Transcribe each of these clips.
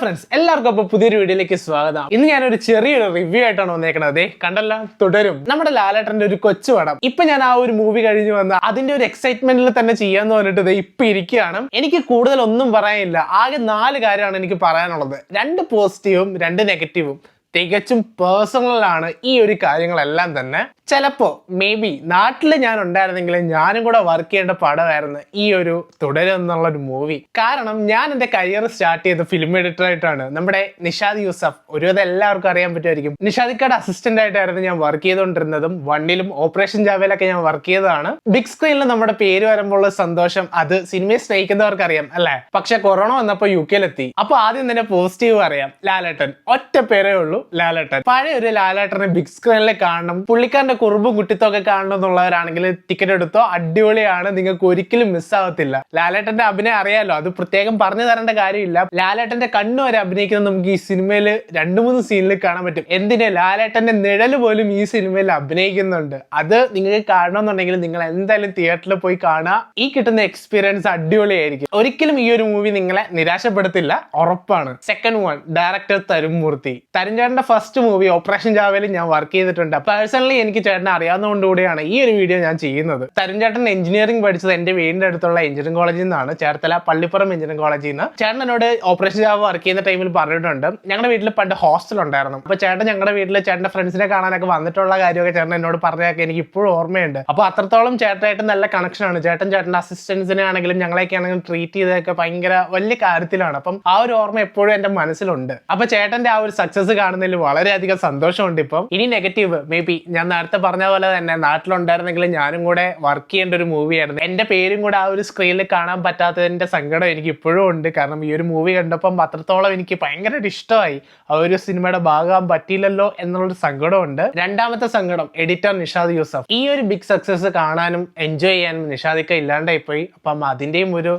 Friends എല്ലാവർക്കും അപ്പോൾ പുതിയൊരു വീഡിയോയിലേക്ക് സ്വാഗതം. ഇന്ന് ഞാനൊരു ചെറിയൊരു റിവ്യൂ ആയിട്ടാണ് വന്നേക്കണത്. ദേ, കണ്ടല്ല? തുടരും. നമ്മുടെ ലാലേട്ടന്റെ ഒരു കൊച്ചു പടം. ഇപ്പൊ ഞാൻ ആ ഒരു മൂവി കഴിഞ്ഞു വന്ന അതിന്റെ ഒരു എക്സൈറ്റ്മെന്റിൽ തന്നെ ചെയ്യാന്ന് പറഞ്ഞിട്ട് ഇപ്പൊ ഇരിക്കുകയാണ്. എനിക്ക് കൂടുതൽ ഒന്നും പറയാനില്ല. ആകെ നാല് കാര്യമാണ് എനിക്ക് പറയാനുള്ളത്. രണ്ട് പോസിറ്റീവും രണ്ട് നെഗറ്റീവും തികച്ചും പേഴ്സണലാണ് ഈ ഒരു കാര്യങ്ങളെല്ലാം തന്നെ. ചിലപ്പോ മേ ബി നാട്ടിൽ ഞാൻ ഉണ്ടായിരുന്നെങ്കിൽ ഞാനും കൂടെ വർക്ക് ചെയ്യേണ്ട പടമായിരുന്നു ഈ ഒരു തുടരും എന്നുള്ള ഒരു മൂവി കാരണം ഞാൻ എന്റെ കരിയർ സ്റ്റാർട്ട് ചെയ്ത ഫിലിം എഡിറ്റർ ആയിട്ടാണ്. നമ്മുടെ നിഷാദ് യൂസഫ് ഒരുവിധം എല്ലാവർക്കും അറിയാൻ പറ്റുമായിരിക്കും. നിഷാദിക്കയുടെ അസിസ്റ്റന്റ് ആയിട്ടായിരുന്നു ഞാൻ വർക്ക് ചെയ്തുകൊണ്ടിരുന്നതും. വണ്ണിലും ഓപ്പറേഷൻ ജാവയിലൊക്കെ ഞാൻ വർക്ക് ചെയ്തതാണ്. ബിഗ് സ്ക്രീനിൽ നമ്മുടെ പേര് വരുമ്പോൾ സന്തോഷം അത് സിനിമയെ സ്നേഹിക്കുന്നവർക്ക് അറിയാം അല്ലേ? പക്ഷെ കൊറോണ വന്നപ്പോൾ യു കെയിലെത്തി അപ്പോൾ ആദ്യം തന്നെ പോസിറ്റീവ് അറിയാം. ലാലേട്ടൻ. ഒറ്റ പേരേ ഉള്ളൂ ലാലേട്ടൻ. പഴയ ഒരു ലാലേട്ടനെ ബിഗ് സ്ക്രീനിൽ കാണണം. പുള്ളിക്കാരന്റെ കുറുമ്പും കുട്ടിത്തൊക്കെ കാണണമെന്നുള്ളവരാണെങ്കിൽ ടിക്കറ്റ് എടുത്തോ അടിപൊളിയാണ് നിങ്ങൾക്ക് ഒരിക്കലും മിസ്സാവത്തില്ല ലാലേട്ടന്റെ അഭിനയം അറിയാലോ അത് പ്രത്യേകം പറഞ്ഞു തരേണ്ട കാര്യമില്ല. ലാലേട്ടന്റെ കണ്ണു വരെ അഭിനയിക്കുന്നത് നമുക്ക് ഈ സിനിമയിൽ രണ്ടു മൂന്ന് സീനിൽ കാണാൻ പറ്റും. എന്തിന്? ലാലേട്ടന്റെ നിഴൽ പോലും ഈ സിനിമയിൽ അഭിനയിക്കുന്നുണ്ട്. അത് നിങ്ങൾക്ക് കാണണമെന്നുണ്ടെങ്കിൽ നിങ്ങൾ എന്തായാലും തിയേറ്ററിൽ പോയി കാണുക. ഈ കിട്ടുന്ന എക്സ്പീരിയൻസ് അടിപൊളിയായിരിക്കും. ഒരിക്കലും ഈ ഒരു മൂവി നിങ്ങളെ നിരാശപ്പെടുത്തില്ല. ഉറപ്പാണ്. സെക്കൻഡ് വൺ ഡയറക്ടർ തരും മൂർത്തി തരുൺ ചേട്ടന്റെ ഫസ്റ്റ് മൂവി ഓപ്പറേഷൻ ജാവയിൽ ഞാൻ വർക്ക് ചെയ്തിട്ടുണ്ട്. പേഴ്സണലി എനിക്ക് ചേട്ടനെ അറിയാവുന്നതുകൊണ്ട് കൂടിയാണ് ഈ ഒരു വീഡിയോ ഞാൻ ചെയ്യുന്നത്. തരുൺ ചേട്ടൻ എഞ്ചിനീയറിംഗ് പഠിച്ചത് എന്റെ വീടിന്റെ അടുത്തുള്ള എഞ്ചിനീയറിംഗ് കോളേജിൽ നിന്നാണ് ചേർത്തല പള്ളിപ്പുറം എഞ്ചിനീയറിംഗ് കോളേജിൽ നിന്ന് ചേട്ടൻ എന്നോട് ഓപ്പറേഷൻ ജാവ് വർക്ക് ചെയ്യുന്ന ടൈമിൽ പറഞ്ഞിട്ടുണ്ട്. ഞങ്ങളുടെ വീട്ടിൽ പണ്ട് ഹോസ്റ്റൽ ഉണ്ടായിരുന്നു. അപ്പൊ ചേട്ടൻ ഞങ്ങളുടെ വീട്ടിൽ ചേട്ടന്റെ ഫ്രണ്ട്സിനെ കാണാനൊക്കെ വന്നിട്ടുള്ള കാര്യമൊക്കെ ചേട്ടൻ എന്നോട് പറഞ്ഞതൊക്കെ എനിക്ക് ഇപ്പോഴും ഓർമ്മയുണ്ട്. അപ്പൊ അത്രത്തോളം ചേട്ടനായിട്ട് നല്ല കണക്ഷനാണ് ചേട്ടൻ ചേട്ടന്റെ അസിസ്റ്റൻസിനെ ആണെങ്കിലും ഞങ്ങളെയൊക്കെ ആണെങ്കിലും ട്രീറ്റ് ചെയ്തതൊക്കെ ഭയങ്കര വലിയ കാര്യത്തിലാണ്. അപ്പം ആ ഒരു ഓർമ്മ എപ്പോഴും എന്റെ മനസ്സിലുണ്ട്. അപ്പൊ ചേട്ടന്റെ ആ ഒരു സക്സസ് കാണുന്നതിൽ വളരെയധികം സന്തോഷമുണ്ട് ഇപ്പം. ഇനി നെഗറ്റീവ് മേ ബി ഞാൻ നേരത്തെ പറഞ്ഞ പോലെ തന്നെ നാട്ടിലുണ്ടായിരുന്നെങ്കിൽ ഞാനും കൂടെ വർക്ക് ചെയ്യേണ്ട ഒരു മൂവിയായിരുന്നു എന്റെ പേരും കൂടെ ആ ഒരു സ്ക്രീനിൽ കാണാൻ പറ്റാത്തതിന്റെ സങ്കടം എനിക്ക് ഇപ്പോഴും ഉണ്ട്. കാരണം ഈ ഒരു മൂവി കണ്ടപ്പം അത്രത്തോളം എനിക്ക് ഭയങ്കരമായിട്ട് ഇഷ്ടമായി. ആ ഒരു സിനിമയുടെ ഭാഗമാകാൻ പറ്റിയില്ലല്ലോ എന്നുള്ളൊരു സങ്കടമുണ്ട്. രണ്ടാമത്തെ സങ്കടം എഡിറ്റർ നിഷാദ് യൂസഫ്. ഈ ഒരു ബിഗ് സക്സസ് കാണാനും എൻജോയ് ചെയ്യാനും നിഷാദിക്ക ഇല്ലാണ്ടായി പോയി അപ്പം അതിന്റെയും ഒരു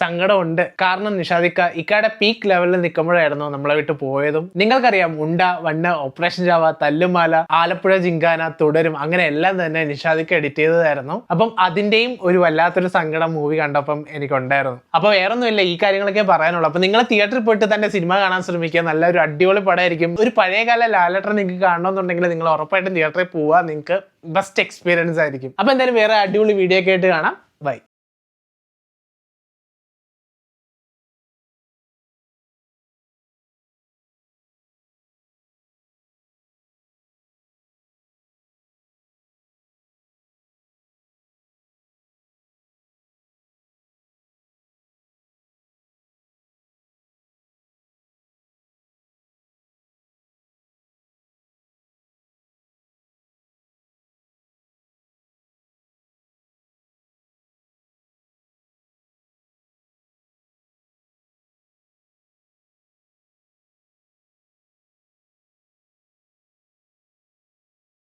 സങ്കടമുണ്ട്. കാരണം നിഷാദിക്ക ഇക്കാടെ പീക്ക് ലെവലിൽ നിൽക്കുമ്പോഴായിരുന്നു നമ്മളെ വിട്ട് പോയതും. നിങ്ങൾക്കറിയാം Unda വണ്ണ operation Java Thallumaala Alappuzha gymkhana Thudarum അങ്ങനെ എല്ലാം തന്നെ നിഷാദിക്ക എഡിറ്റ് ചെയ്തതായിരുന്നു. അപ്പം അതിന്റെയും ഒരു വല്ലാത്തൊരു സങ്കടം മൂവി കണ്ടപ്പം എനിക്കുണ്ടായിരുന്നു. അപ്പോൾ വേറൊന്നുമില്ല ഈ കാര്യങ്ങളൊക്കെ പറയാനുള്ളൂ. അപ്പൊ നിങ്ങൾ തിയേറ്ററിൽ പോയിട്ട് തന്നെ സിനിമ കാണാൻ ശ്രമിക്കുക. നല്ലൊരു അടിപൊളി പടമായിരിക്കും. ഒരു പഴയകാല ലാലട്ടർ നിങ്ങൾക്ക് കാണണമെന്നുണ്ടെങ്കിൽ നിങ്ങൾ ഉറപ്പായിട്ടും തിയേറ്ററിൽ പോവുക. നിങ്ങൾക്ക് ബെസ്റ്റ് എക്സ്പീരിയൻസ് ആയിരിക്കും. അപ്പൊ എന്തായാലും വേറെ അടിപൊളി വീഡിയോ ഒക്കെ ആയിട്ട് കാണാം. ബൈ